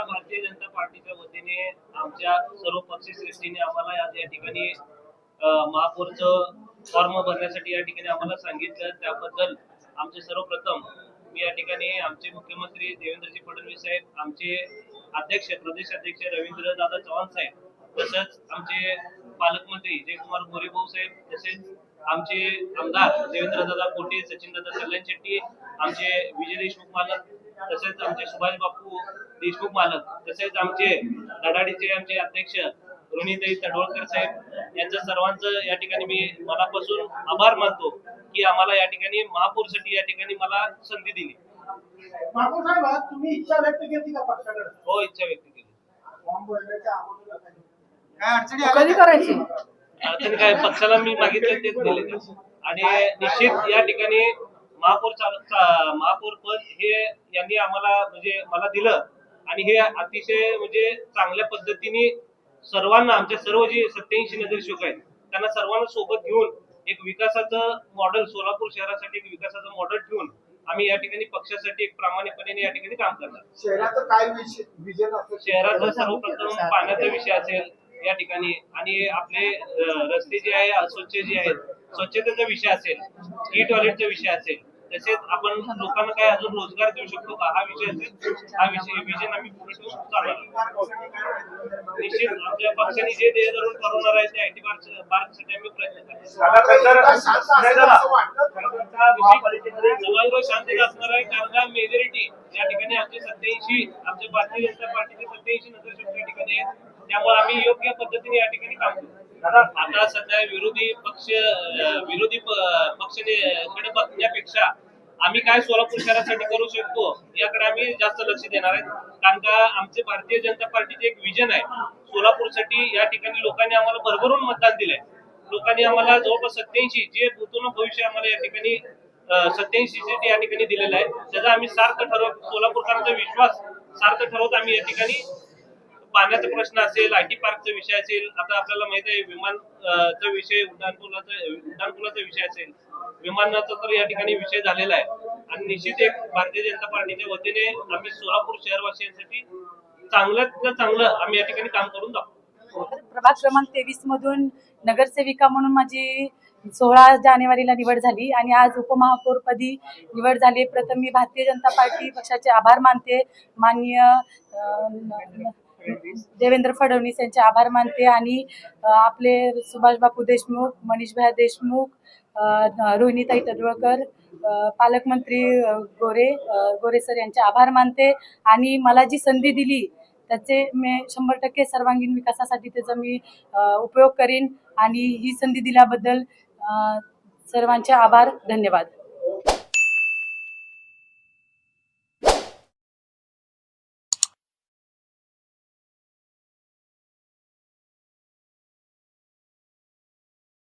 आमच्या भारतीय जनता पार्टीच्या वतीने आमच्या सर्व पक्षश्रेष्ठीने आम्हाला आज या ठिकाणी अं, महापौरचं फॉर्म भरण्यासाठी या ठिकाणी आम्हाला सांगितलं. त्याबद्दल आमचे सर्वप्रथम मी या ठिकाणी आमचे मुख्यमंत्री देवेंद्रजी फडणवीस साहेब आमचे अध्यक्ष प्रदेश अध्यक्ष रवींद्र दादा चव्हाण साहेब तसंच आमचे पालकमंत्री जयकुमार भोरेभाऊ साहेब तसेच आमचे आमदार देवेंद्र दादा कोटे सचिन दादा कल्याण शेट्टी आमचे विजय देशमुख मालक तसेच आमचे सुभाष बापू देशमुख मालक तसेच आमचे धडाडीचे आमचे अध्यक्ष रोहिणीताई तडवळकर साहेब यांचं सर्वांचं या ठिकाणी मी मनापासून आभार मानतो की आम्हाला या ठिकाणी महापौरसाठी या ठिकाणी मला संधी दिली. महापौर साहेब तुम्ही इच्छा व्यक्त केली का पक्षाकडे? हो इच्छा व्यक्त केली. काय अडचणी कधी करायची? अडचण काय? पक्षाला मी मागितले तेच दिले. आणि निश्चित या ठिकाणी महापौर महापौर पद हे यांनी आम्हाला म्हणजे मला दिलं. आणि हे अतिशय म्हणजे चांगल्या पद्धतीने सर्वांना आमच्या सर्व जे सत्याऐंशी नगरसेवक आहेत त्यांना सर्वांना सोबत घेऊन एक विकासाचं मॉडेल सोलापूर शहरासाठी एक विकासाचं मॉडेल ठेवून आम्ही या ठिकाणी पक्षासाठी एक प्रामाणिकपणे या ठिकाणी काम करणार. शहराचं काय शहराचा सर्वप्रथम पाण्याचा विषय असेल या ठिकाणी. आणि आपले रस्ते जे आहे अस्वच्छ जे आहेत स्वच्छतेचा विषय असेल ई टॉयलेटचा विषय असेल तसेच आपण लोकांना काय अजून रोजगार देऊ शकतो का? हा विषय असेल. हा विषय विजन आम्ही पुढे ठेवून चालणार निश्चित आमच्या पक्षाने जे ध्येय धरून ठरवणार आहे ते आयटी पार्क पार्कसाठी आम्ही प्रयत्न जवळजवळ शांतता असणार आहे कारण का मेजॉरिटी या ठिकाणी आमचे सत्याऐंशी आमचे भारतीय जनता पार्टीचे सत्याऐंशी नगरसेवक या ठिकाणी आहेत त्यामुळे आम्ही योग्य पद्धतीने या ठिकाणी काम करू. आता सध्या विरोधी पक्ष विरोधी पक्षाने कडे आम्ही काय सोलापूर शहरासाठी करू शकतो याकडे आम्ही जास्त लक्ष देणार आहे. कारण का आमचे भारतीय जनता पार्टीचे एक विजन आहे. सोलापूरसाठी या ठिकाणी लोकांनी आम्हाला भरभरून मतदान दिलंय. लोकांनी आम्हाला जवळपास सत्याऐंशी जे भूतून भविष्य आम्हाला या ठिकाणी सत्याऐंशी सीट या ठिकाणी दिलेलं आहे त्याचा आम्ही सार्थ ठरवत सोलापूरकरांचा विश्वास सार्थ ठरवत आम्ही या ठिकाणी पाण्याचा प्रश्न असेल आय टी पार्कचा विषय असेल आता आपल्याला माहीत आहे विमान चा विषय उड्डाणपुलाचा उड्डाणपुलाचा विषय असेल. विमानाचा तर या ठिकाणी विषय झालेला आहे. आणि निश्चित एक भारतीय जनता पार्टीच्या वतीने आम्ही सोलापूर शहरवासियांसाठी चांगल्यात चांगलं आम्ही या ठिकाणी काम करून दाखवू. प्रभाग क्रमांक तेवीस मधून नगरसेविका म्हणून माझी सोळा जानेवारीला निवड झाली आणि आज उपमहापौरपदी निवड झाली. प्रथम मी भारतीय जनता पार्टी पक्षाचे आभार मानते. माननीय देवेंद्र फडणवीस यांचे आभार मानते आणि आपले सुभाष बापू देशमुख मनीषभाई देशमुख रोहिणीताई तडवळकर पालकमंत्री गोरे गोरे सर यांचे आभार मानते आणि मला जी संधी दिली त्याचे मी शंभर टक्के सर्वांगीण विकासासाठी त्याचा मी उपयोग करीन आणि ही संधी दिल्याबद्दल सर्वांचे आभार धन्यवाद.